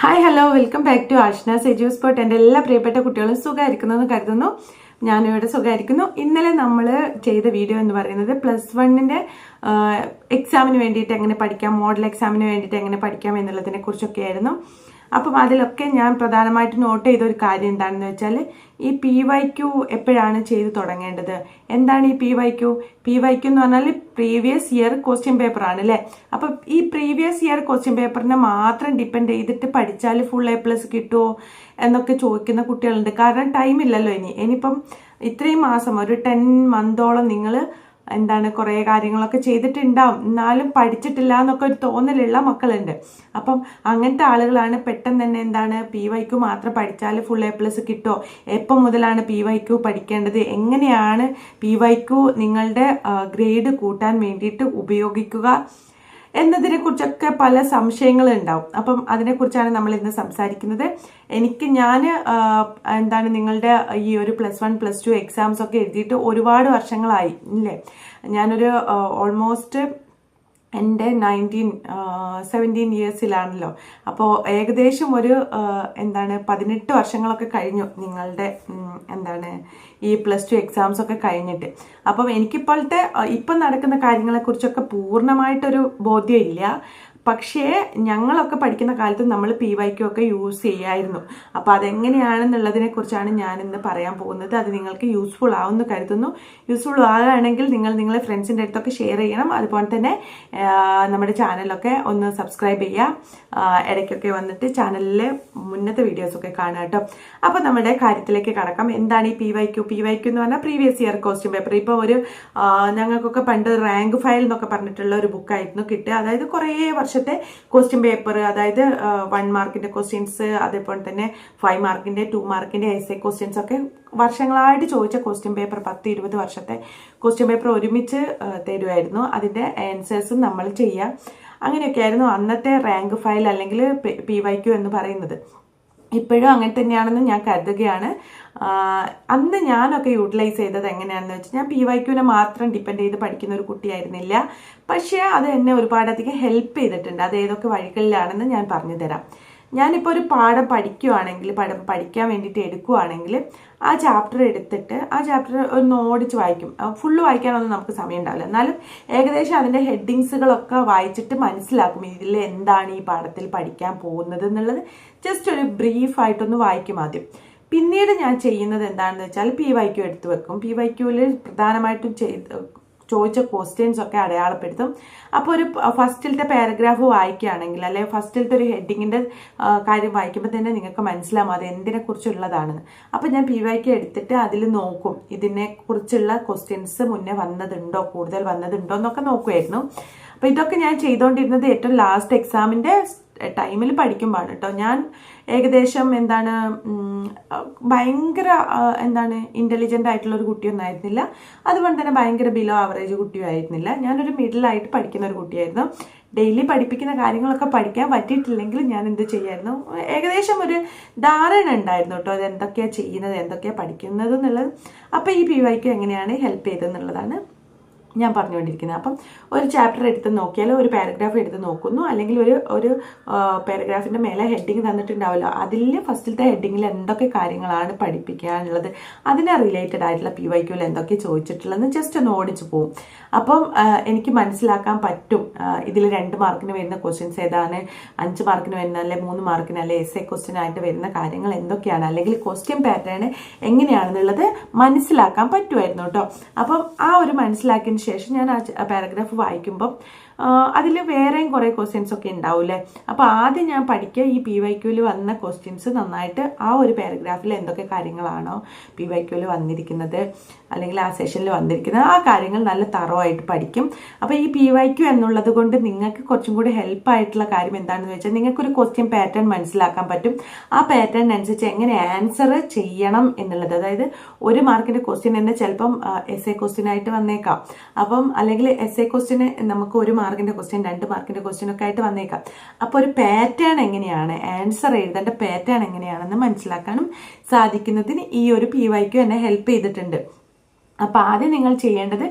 Hi hello welcome back to Ashna Seju spot എന്റെ എല്ലാ പ്രിയപ്പെട്ട കുട്ടികളും സുഖമായിരിക്കുന്നെന്ന് കരുതുന്നു. ഞാനിവിടെ സുഖമായിരിക്കുന്നു. ഇന്നലെ നമ്മൾ ചെയ്ത വീഡിയോ എന്ന് പറയുന്നത് പ്ലസ് വണ്ണിന്റെ എക്സാമിന് വേണ്ടിയിട്ട് എങ്ങനെ പഠിക്കാം മോഡൽ എക്സാമിന് വേണ്ടിയിട്ട് എങ്ങനെ പഠിക്കാം എന്നുള്ളതിനെ കുറിച്ചൊക്കെ ആയിരുന്നു അപ്പം അതിലൊക്കെ ഞാൻ പ്രധാനമായിട്ട് നോട്ട് ചെയ്ത ഒരു കാര്യം എന്താണെന്ന് വെച്ചാൽ ഈ പി വൈ ക്യു എപ്പോഴാണ് ചെയ്ത് തുടങ്ങേണ്ടത്? എന്താണ് ഈ P Y Q P Y Q എന്ന് പറഞ്ഞാൽ പ്രീവിയസ് ഇയർ ക്വസ്റ്റ്യൻ പേപ്പർ ആണ് അല്ലേ? അപ്പം ഈ പ്രീവിയസ് ഇയർ ക്വസ്റ്റ്യൻ പേപ്പറിനെ മാത്രം ഡിപ്പെൻഡ് ചെയ്തിട്ട് പഠിച്ചാൽ ഫുൾ എ പ്ലസ് കിട്ടുമോ എന്നൊക്കെ ചോദിക്കുന്ന കുട്ടികളുണ്ട്. കാരണം ടൈം ഇല്ലല്ലോ ഇനി. ഇനിയിപ്പം ഇത്രയും മാസം ഒരു ടെൻ മന്തോളം നിങ്ങൾ എന്താണ് കുറേ കാര്യങ്ങളൊക്കെ ചെയ്തിട്ടുണ്ടാവും. എന്നാലും പഠിച്ചിട്ടില്ല എന്നൊക്കെ ഒരു തോന്നലുള്ള മക്കളുണ്ട്. അപ്പം അങ്ങനത്തെ ആളുകളാണ് പെട്ടെന്ന് തന്നെ എന്താണ് പി വൈക്ക് മാത്രം പഠിച്ചാൽ ഫുൾ എ പ്ലസ് കിട്ടുമോ എപ്പം മുതലാണ് പി വൈക്കു പഠിക്കേണ്ടത്? എങ്ങനെയാണ് പി വൈക്കു നിങ്ങളുടെ ഗ്രേഡ് കൂട്ടാൻ വേണ്ടിയിട്ട് ഉപയോഗിക്കുക? എന്നതിനെ കുറിച്ചൊക്കെ പല സംശയങ്ങൾ ഉണ്ടാവും അപ്പം അതിനെക്കുറിച്ചാണ് നമ്മൾ ഇന്ന് സംസാരിക്കുന്നത്. എനിക്ക് ഞാൻ എന്താണ് നിങ്ങളുടെ ഈ ഒരു plus one plus two exams ഒക്കെ എഴുതിയിട്ട് ഒരുപാട് വർഷങ്ങളായി ഇല്ലേ? ഞാനൊരു ഓൾമോസ്റ്റ് എന്റെ നയന്റീൻ സെവന്റീൻ ഇയേഴ്സിലാണല്ലോ അപ്പോൾ ഏകദേശം ഒരു എന്താണ് പതിനെട്ട് വർഷങ്ങളൊക്കെ കഴിഞ്ഞു നിങ്ങളുടെ എന്താണ് ഈ പ്ലസ് ടു എക്സാംസ് ഒക്കെ കഴിഞ്ഞിട്ട്. അപ്പം എനിക്കിപ്പോഴത്തെ ഇപ്പം നടക്കുന്ന കാര്യങ്ങളെക്കുറിച്ചൊക്കെ പൂർണമായിട്ടൊരു ബോധ്യം ഇല്ല പക്ഷേ ഞങ്ങളൊക്കെ പഠിക്കുന്ന കാലത്ത് നമ്മൾ പി വൈക്കും ഒക്കെ യൂസ് ചെയ്യായിരുന്നു. അപ്പോൾ അതെങ്ങനെയാണെന്നുള്ളതിനെ കുറിച്ചാണ് ഞാൻ ഇന്ന് പറയാൻ പോകുന്നത്. അത് നിങ്ങൾക്ക് യൂസ്ഫുൾ ആവുമെന്ന് കരുതുന്നു. യൂസ്ഫുൾ ആകുകയാണെങ്കിൽ നിങ്ങൾ നിങ്ങളെ ഫ്രണ്ട്സിന്റെ അടുത്തൊക്കെ ഷെയർ ചെയ്യണം. അതുപോലെ തന്നെ നമ്മുടെ ചാനലൊക്കെ ഒന്ന് സബ്സ്ക്രൈബ് ചെയ്യുക. ഇടയ്ക്കൊക്കെ വന്നിട്ട് ചാനലിലെ മുന്നത്തെ വീഡിയോസൊക്കെ കാണുക കേട്ടോ. അപ്പോൾ നമ്മുടെ കാര്യത്തിലേക്ക് കടക്കാം. എന്താണ് ഈ P Y Q P Y Q എന്ന് പറഞ്ഞാൽ പ്രീവിയസ് ഇയർ ക്വസ്റ്റ്യൻ പേപ്പർ ഇപ്പോൾ ഒരു ഞങ്ങൾക്കൊക്കെ പണ്ട് റാങ്ക് ഫയൽ എന്നൊക്കെ പറഞ്ഞിട്ടുള്ള ഒരു ബുക്കായിരുന്നു കിട്ടുക. അതായത് കുറേ വർഷം വർഷത്തെ ക്വസ്റ്റ്യൻ പേപ്പർ അതായത് വൺ മാർക്കിന്റെ ക്വസ്റ്റ്യൻസ് അതേപോലെ തന്നെ ഫൈവ് മാർക്കിന്റെ ടു മാർക്കിന്റെ എസ് എ ക്വസ്റ്റ്യൻസ് ഒക്കെ വർഷങ്ങളായിട്ട് ചോദിച്ച ക്വസ്റ്റ്യൻ പേപ്പർ പത്ത് ഇരുപത് വർഷത്തെ ക്വസ്റ്റ്യൻ പേപ്പർ ഒരുമിച്ച് തരുമായിരുന്നു അതിന്റെ ആൻസേഴ്സും നമ്മൾ ചെയ്യുക അങ്ങനെയൊക്കെ ആയിരുന്നു അന്നത്തെ റാങ്ക് ഫയൽ അല്ലെങ്കിൽ പി വൈ ക്യു എന്ന് പറയുന്നത്. ഇപ്പോഴും അങ്ങനെ തന്നെയാണെന്ന് ഞാൻ കരുതുകയാണ്. അന്ന് ഞാനൊക്കെ യൂട്ടിലൈസ് ചെയ്തത് എങ്ങനെയാണെന്ന് വെച്ചാൽ ഞാൻ പി വൈ മാത്രം ഡിപ്പെൻഡ് ചെയ്ത് പഠിക്കുന്ന ഒരു കുട്ടിയായിരുന്നില്ല. പക്ഷേ അത് എന്നെ ഒരുപാടധികം ഹെൽപ്പ് ചെയ്തിട്ടുണ്ട്. അത് ഏതൊക്കെ വഴികളിലാണെന്ന് ഞാൻ പറഞ്ഞു തരാം. ഞാനിപ്പോൾ ഒരു പാഠം പഠിക്കുവാണെങ്കിൽ പഠം പഠിക്കാൻ വേണ്ടിയിട്ട് എടുക്കുവാണെങ്കിൽ ആ ചാപ്റ്റർ എടുത്തിട്ട് ആ ചാപ്റ്റർ ഒന്ന് ഓടിച്ച് വായിക്കും. ഫുള്ള് വായിക്കാനൊന്നും നമുക്ക് സമയം ഉണ്ടാവില്ല. എന്നാലും ഏകദേശം അതിന്റെ ഹെഡിങ്സുകളൊക്കെ വായിച്ചിട്ട് മനസ്സിലാക്കും ഇതിൽ എന്താണ് ഈ പാഠത്തിൽ പഠിക്കാൻ പോകുന്നത് എന്നുള്ളത്. ജസ്റ്റ് ഒരു ബ്രീഫായിട്ടൊന്ന് വായിക്കും ആദ്യം. പിന്നീട് ഞാൻ ചെയ്യുന്നത് എന്താണെന്ന് വെച്ചാൽ പി വൈ ക്യു എടുത്തു വെക്കും. പി വൈ ക്യൂവിൽ പ്രധാനമായിട്ടും ചോദിച്ച ക്വസ്റ്റ്യൻസ് ഒക്കെ അടയാളപ്പെടുത്തും. അപ്പോൾ ഒരു ഫസ്റ്റിലത്തെ പാരഗ്രാഫ് വായിക്കുകയാണെങ്കിൽ അല്ലെങ്കിൽ ഫസ്റ്റിലത്തെ ഒരു ഹെഡിങ്ങിന്റെ കാര്യം വായിക്കുമ്പോൾ തന്നെ നിങ്ങൾക്ക് മനസ്സിലാവും അത് എന്തിനെ കുറിച്ചുള്ളതാണെന്ന് അപ്പോൾ ഞാൻ പി വൈ വൈക്ക് എടുത്തിട്ട് അതിൽ നോക്കും. ഇതിനെക്കുറിച്ചുള്ള ക്വസ്റ്റ്യൻസ് മുന്നേ വന്നതുണ്ടോ? കൂടുതൽ വന്നതുണ്ടോ? എന്നൊക്കെ നോക്കുമായിരുന്നു അപ്പോൾ ഇതൊക്കെ ഞാൻ ചെയ്തുകൊണ്ടിരുന്നത് ഏറ്റവും ലാസ്റ്റ് എക്സാമിന്റെ ടൈമിൽ പഠിക്കുമ്പോഴാണ് കേട്ടോ. ഞാൻ ഏകദേശം എന്താണ് ഭയങ്കര എന്താണ് ഇന്റലിജന്റ് ആയിട്ടുള്ള ഒരു കുട്ടിയൊന്നും ആയിരുന്നില്ല അതുകൊണ്ട് തന്നെ ഭയങ്കര ബിലോ ആവറേജ് കുട്ടിയും ആയിരുന്നില്ല ഞാനൊരു മിഡിലായിട്ട് പഠിക്കുന്ന ഒരു കുട്ടിയായിരുന്നു. ഡെയിലി പഠിപ്പിക്കുന്ന കാര്യങ്ങളൊക്കെ പഠിക്കാൻ പറ്റിയിട്ടില്ലെങ്കിൽ ഞാൻ എന്ത് ചെയ്യായിരുന്നു? ഏകദേശം ഒരു ധാരണ ഉണ്ടായിരുന്നു കേട്ടോ. അത് എന്തൊക്കെയാണ് ചെയ്യുന്നത് എന്തൊക്കെയാണ് പഠിക്കുന്നത് എന്നുള്ളത്. അപ്പോൾ ഈ പി വൈക്ക് എങ്ങനെയാണ് ഹെൽപ്പ് ചെയ്തതെന്നുള്ളതാണ് ഞാൻ പറഞ്ഞുകൊണ്ടിരിക്കുന്നത്. അപ്പം ഒരു ചാപ്റ്റർ എടുത്ത് നോക്കിയാൽ ഒരു പാരഗ്രാഫ് എടുത്ത് നോക്കുന്നു. അല്ലെങ്കിൽ ഒരു ഒരു പാരഗ്രാഫിന്റെ മേലെ ഹെഡിങ് തന്നിട്ടുണ്ടാവുമല്ലോ. അതിൽ ഫസ്റ്റിലത്തെ ഹെഡിങ്ങിൽ എന്തൊക്കെ കാര്യങ്ങളാണ് പഠിപ്പിക്കാനുള്ളത് അതിനെ റിലേറ്റഡ് ആയിട്ടുള്ള പി വൈ എന്തൊക്കെ ചോദിച്ചിട്ടുള്ളതെന്ന് ജസ്റ്റ് ഒന്ന് ഓടിച്ചു പോകും അപ്പം എനിക്ക് മനസ്സിലാക്കാൻ പറ്റും. ഇതിൽ രണ്ട് മാർക്കിന് വരുന്ന ക്വസ്റ്റ്യൻസ് ഏതാണ്? അഞ്ച് മാർക്കിന് വരുന്ന അല്ലെ മൂന്ന് മാർക്കിന് അല്ലെ എസ് എ ക്വസ്റ്റ്യൻ ആയിട്ട് വരുന്ന കാര്യങ്ങൾ എന്തൊക്കെയാണ്? അല്ലെങ്കിൽ ക്വസ്റ്റ്യൻ പാറ്റേൺ എങ്ങനെയാണെന്നുള്ളത് മനസ്സിലാക്കാൻ പറ്റുമായിരുന്നു കേട്ടോ. അപ്പം ആ ഒരു മനസ്സിലാക്കിയതിന് ശേഷം ഞാൻ ആ പാരഗ്രാഫ് വായിക്കുമ്പം അതിൽ വേറെയും കുറേ ക്വസ്റ്റ്യൻസ് ഒക്കെ ഉണ്ടാവില്ലേ? അപ്പോൾ ആദ്യം ഞാൻ പഠിക്കുക ഈ പി വൈ ക്യൂവിൽ വന്ന ക്വസ്റ്റ്യൻസ് നന്നായിട്ട് ആ ഒരു പാരഗ്രാഫിൽ എന്തൊക്കെ കാര്യങ്ങളാണോ പി വൈ ക്യൂവിൽ വന്നിരിക്കുന്നത് അല്ലെങ്കിൽ ആ സെഷനിൽ വന്നിരിക്കുന്നത് ആ കാര്യങ്ങൾ നല്ല തറവായിട്ട് പഠിക്കും. അപ്പോൾ ഈ പി വൈ ക്യു എന്നുള്ളത് കൊണ്ട് നിങ്ങൾക്ക് കുറച്ചും കൂടി ഹെൽപ്പ് ആയിട്ടുള്ള കാര്യം എന്താണെന്ന് വെച്ചാൽ നിങ്ങൾക്കൊരു ക്വസ്റ്റ്യൻ പാറ്റേൺ മനസ്സിലാക്കാൻ പറ്റും. ആ പാറ്റേൺ അനുസരിച്ച് എങ്ങനെ ആൻസർ ചെയ്യണം എന്നുള്ളത്. അതായത് ഒരു മാർക്കിന്റെ ക്വസ്റ്റ്യൻ തന്നെ ചിലപ്പം എസ് എ ക്വസ്റ്റ്യൻ ആയിട്ട് വന്നേക്കാം. അപ്പം അല്ലെങ്കിൽ എസ് എ ക്വസ്റ്റ്യന് നമുക്ക് ഒരു മാർക്കിന്റെ ക്വസ്റ്റ്യൻ രണ്ട് മാർക്കിന്റെ ക്വസ്റ്റ്യൻ ഒക്കെ ആയിട്ട് വന്നേക്കാം. അപ്പോൾ ഒരു പാറ്റേൺ എങ്ങനെയാണ്? ആൻസർ എഴുതേണ്ട പാറ്റേൺ എങ്ങനെയാണെന്ന് മനസ്സിലാക്കാനും സാധിക്കുന്നതിന് ഈ ഒരു പി വൈക്ക് എന്നെ ഹെൽപ്പ് ചെയ്തിട്ടുണ്ട്. അപ്പോൾ ആദ്യം നിങ്ങൾ ചെയ്യേണ്ടത്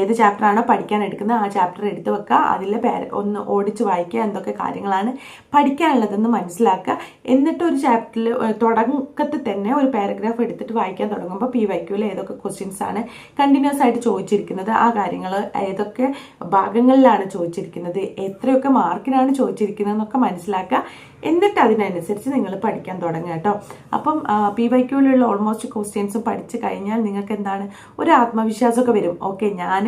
ഏത് ചാപ്റ്ററാണോ പഠിക്കാൻ എടുക്കുന്നത് ആ ചാപ്റ്റർ എടുത്ത് വെക്കുക. അതിൽ പേര ഒന്ന് ഓടിച്ച് വായിക്കുക എന്തൊക്കെ കാര്യങ്ങളാണ് പഠിക്കാനുള്ളതെന്ന് മനസ്സിലാക്കുക. എന്നിട്ട് ഒരു ചാപ്റ്ററിൽ തുടക്കത്തിൽ തന്നെ ഒരു പാരഗ്രാഫ് എടുത്തിട്ട് വായിക്കാൻ തുടങ്ങുമ്പോൾ പി വൈക്യൂവിൽ ഏതൊക്കെ ക്വസ്റ്റ്യൻസ് ആണ് കണ്ടിന്യൂസ് ആയിട്ട് ചോദിച്ചിരിക്കുന്നത് ആ കാര്യങ്ങൾ ഏതൊക്കെ ഭാഗങ്ങളിലാണ് ചോദിച്ചിരിക്കുന്നത് എത്രയൊക്കെ മാർക്കിനാണ് ചോദിച്ചിരിക്കുന്നത് എന്നൊക്കെ മനസ്സിലാക്കുക. എന്നിട്ട് അതിനനുസരിച്ച് നിങ്ങൾ പഠിക്കാൻ തുടങ്ങുക കേട്ടോ. അപ്പം പി വൈ ക്യൂവിലുള്ള ഓൾമോസ്റ്റ് ക്വസ്റ്റ്യൻസും പഠിച്ചു കഴിഞ്ഞാൽ നിങ്ങൾക്ക് എന്താണ്? ഒരു ആത്മവിശ്വാസമൊക്കെ വരും. ഓക്കെ ഞാൻ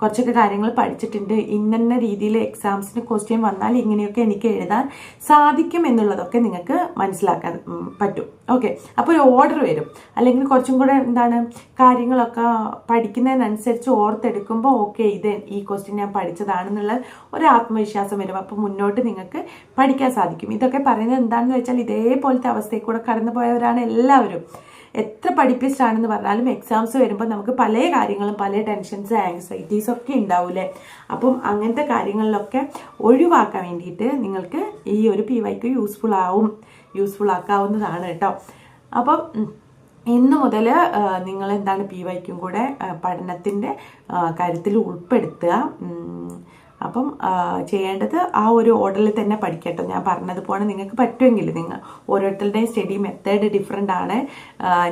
കുറച്ചൊക്കെ കാര്യങ്ങൾ പഠിച്ചിട്ടുണ്ട്. ഇന്ന രീതിയിൽ എക്സാംസിന് ക്വസ്റ്റ്യൻ വന്നാൽ ഇങ്ങനെയൊക്കെ എനിക്ക് എഴുതാൻ സാധിക്കും എന്നുള്ളതൊക്കെ നിങ്ങൾക്ക് മനസ്സിലാക്കാൻ പറ്റും. ഓക്കെ അപ്പോൾ ഒരു ഓർഡർ വരും. അല്ലെങ്കിൽ കുറച്ചും കൂടെ എന്താണ്? കാര്യങ്ങളൊക്കെ പഠിക്കുന്നതിനനുസരിച്ച് ഓർത്തെടുക്കുമ്പോൾ ഓക്കെ ഇത് ഈ ക്വസ്റ്റ്യൻ ഞാൻ പഠിച്ചതാണെന്നുള്ള ഒരു ആത്മവിശ്വാസം വരും. അപ്പോൾ മുന്നോട്ട് നിങ്ങൾക്ക് പഠിക്കാൻ സാധിക്കും. ഇതൊക്കെ പറയുന്നത് എന്താണെന്ന് വെച്ചാൽ ഇതേപോലത്തെ അവസ്ഥയിൽ കൂടെ കടന്നു പോയവരാണ് എല്ലാവരും. എത്ര പഠിപ്പിച്ചിട്ടാണെന്ന് പറഞ്ഞാലും എക്സാംസ് വരുമ്പോൾ നമുക്ക് പല കാര്യങ്ങളും പല ടെൻഷൻസ് ആങ്സൈറ്റീസ് ഒക്കെ ഉണ്ടാവൂലേ അപ്പം അങ്ങനത്തെ കാര്യങ്ങളിലൊക്കെ ഒഴിവാക്കാൻ വേണ്ടിയിട്ട് നിങ്ങൾക്ക് ഈ ഒരു പി വൈക്ക് യൂസ്ഫുൾ ആവും യൂസ്ഫുൾ ആക്കാവുന്നതാണ് കേട്ടോ. അപ്പം ഇന്ന് മുതൽ നിങ്ങൾ എന്താണ് പി വൈക്കും കൂടെ പഠനത്തിന്റെ കാര്യത്തിൽ ഉൾപ്പെടുത്തുക? അപ്പം ചെയ്യേണ്ടത് ആ ഒരു ഓർഡറിൽ തന്നെ പഠിക്കട്ടോ. ഞാൻ പറഞ്ഞതുപോലെ നിങ്ങൾക്ക് പറ്റുമെങ്കിൽ നിങ്ങൾ ഓരോരുത്തരുടെയും സ്റ്റഡി മെത്തേഡ് ഡിഫറെന്റ് ആണ്.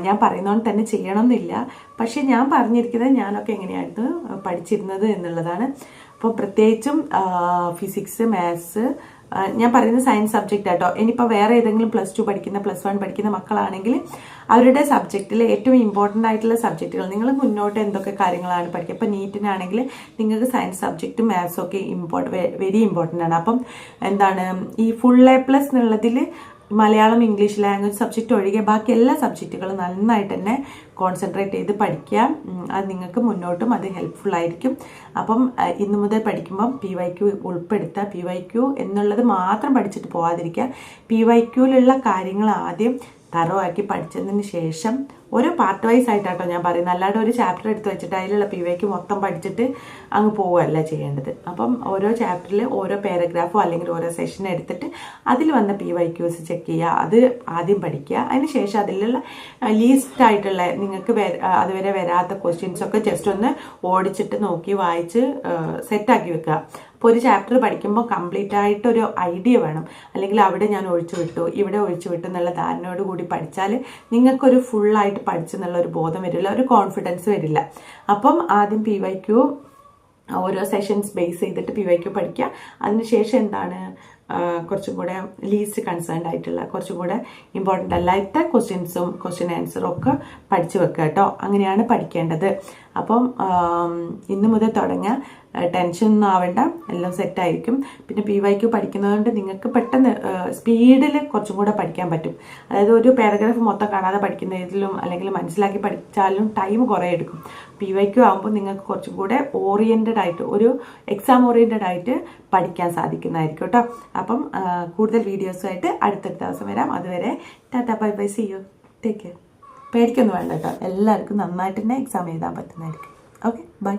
ഞാൻ പറയുന്നതുകൊണ്ട് തന്നെ ചെയ്യണമെന്നില്ല പക്ഷേ ഞാൻ പറഞ്ഞിരിക്കുന്നത് ഞാനൊക്കെ എങ്ങനെയായിരുന്നു പഠിച്ചിരുന്നത് എന്നുള്ളതാണ്. അപ്പോൾ പ്രത്യേകിച്ചും ഫിസിക്സ് മാത്സ് ഞാൻ പറയുന്ന സയൻസ് സബ്ജക്റ്റ് ആട്ടോ. ഇനിയിപ്പോൾ വേറെ ഏതെങ്കിലും പ്ലസ് ടു പഠിക്കുന്ന പ്ലസ് വൺ പഠിക്കുന്ന മക്കളാണെങ്കിൽ അവരുടെ സബ്ജക്റ്റിൽ ഏറ്റവും ഇമ്പോർട്ടന്റ് ആയിട്ടുള്ള സബ്ജക്റ്റുകൾ നിങ്ങൾ മുന്നോട്ട് എന്തൊക്കെ കാര്യങ്ങളാണ് പഠിക്കുക ഇപ്പോൾ നീറ്റിനാണെങ്കിൽ നിങ്ങൾക്ക് സയൻസ് സബ്ജക്റ്റും മാത്സും ഒക്കെ ഇമ്പോർട്ട് വെരി ഇമ്പോർട്ടന്റ് ആണ്. അപ്പം എന്താണ് ഈ ഫുൾ എ പ്ലസ് എന്നുള്ളതിൽ മലയാളം ഇംഗ്ലീഷ് ലാംഗ്വേജ് സബ്ജക്റ്റ് ഒഴികെ ബാക്കി എല്ലാ സബ്ജക്റ്റുകളും നന്നായിട്ട് തന്നെ കോൺസെൻട്രേറ്റ് ചെയ്ത് പഠിക്കുക. അത് നിങ്ങൾക്ക് മുന്നോട്ടും അത് ഹെൽപ്ഫുൾ ആയിരിക്കും. അപ്പം ഇന്ന് മുതൽ പഠിക്കുമ്പം പി വൈ ക്യു ഉൾപ്പെടുത്തുക. പി വൈ ക്യു എന്നുള്ളത് മാത്രം പഠിച്ചിട്ട് പോകാതിരിക്കുക പി വൈ ക്യൂവിലുള്ള കാര്യങ്ങൾ ആദ്യം തറവാക്കി പഠിച്ചതിന് ശേഷം ഓരോ പാർട്ട് വൈസ് ആയിട്ടാട്ടോ ഞാൻ പറയുന്നത്. അല്ലാണ്ട് ഒരു ചാപ്റ്റർ എടുത്ത് വെച്ചിട്ട് അതിലുള്ള പി വൈക്ക് മൊത്തം പഠിച്ചിട്ട് അങ്ങ് പോവുകയല്ല ചെയ്യേണ്ടത്. അപ്പം ഓരോ ചാപ്റ്ററിൽ ഓരോ പാരഗ്രാഫോ അല്ലെങ്കിൽ ഓരോ സെഷൻ എടുത്തിട്ട് അതിൽ വന്ന പി വൈ ക്യൂസ് ചെക്ക് ചെയ്യുക. അത് ആദ്യം പഠിക്കുക. അതിന് ശേഷം അതിലുള്ള ലീസ്റ്റ് ആയിട്ടുള്ള നിങ്ങൾക്ക് വര- അതുവരെ വരാത്ത ക്വസ്റ്റ്യൻസ് ഒക്കെ ജസ്റ്റ് ഒന്ന് ഓടിച്ചിട്ട് നോക്കി വായിച്ച് സെറ്റാക്കി വെക്കുക. അപ്പോൾ ഒരു ചാപ്റ്റർ പഠിക്കുമ്പോൾ കംപ്ലീറ്റ് ആയിട്ട് ഒരു ഐഡിയ വേണം. അല്ലെങ്കിൽ അവിടെ ഞാൻ ഒഴിച്ചു വിട്ടു ഇവിടെ ഒഴിച്ചു വിട്ടു എന്നുള്ള ധാരണയോട് കൂടി പഠിച്ചാൽ നിങ്ങൾക്കൊരു ഫുള്ളായിട്ട് പഠിച്ചെന്നുള്ള ഒരു ബോധം വരില്ല ഒരു കോൺഫിഡൻസ് വരില്ല. അപ്പം ആദ്യം പി വൈ ഓരോ സെഷൻസ് ബേസ് ചെയ്തിട്ട് പി വൈ ക്യു പഠിക്കുക. അതിനുശേഷം എന്താണ് കുറച്ചും കൂടെ ലീസ്റ്റ് കൺസേൺഡ് ആയിട്ടുള്ള കുറച്ചും കൂടെ ഇമ്പോർട്ടന്റ് അല്ലാത്ത ക്വസ്റ്റ്യൻസും ക്വസ്റ്റ്യൻ ആൻസറും ഒക്കെ പഠിച്ചു വെക്കുക കേട്ടോ. അങ്ങനെയാണ് പഠിക്കേണ്ടത്. അപ്പം ഇന്ന് മുതൽ തുടങ്ങുക ടെൻഷൻ ഒന്നും ആവേണ്ട. എല്ലാം സെറ്റായിരിക്കും പിന്നെ പി വൈക്ക് പഠിക്കുന്നതുകൊണ്ട് നിങ്ങൾക്ക് പെട്ടെന്ന് സ്പീഡിൽ കുറച്ചും കൂടെ പഠിക്കാൻ പറ്റും. അതായത് ഒരു പാരഗ്രാഫ് മൊത്തം കാണാതെ പഠിക്കുന്നതിലും അല്ലെങ്കിൽ മനസ്സിലാക്കി പഠിച്ചാലും ടൈം കുറേ എടുക്കും. പി വൈക്ക് ആകുമ്പോൾ നിങ്ങൾക്ക് കുറച്ചും കൂടെ ഓറിയന്റഡ് ആയിട്ട് ഒരു എക്സാം ഓറിയന്റഡ് ആയിട്ട് പഠിക്കാൻ സാധിക്കുന്നതായിരിക്കും കേട്ടോ അപ്പം കൂടുതൽ വീഡിയോസുമായിട്ട് അടുത്തടുത്ത ദിവസം വരാം. അതുവരെ tata bye bye see you take care പേടിക്കൊന്നും വേണ്ട കേട്ടോ. എല്ലാവർക്കും നന്നായിട്ട് തന്നെ എക്സാം എഴുതാൻ പറ്റുന്നതായിരിക്കും. Okay bye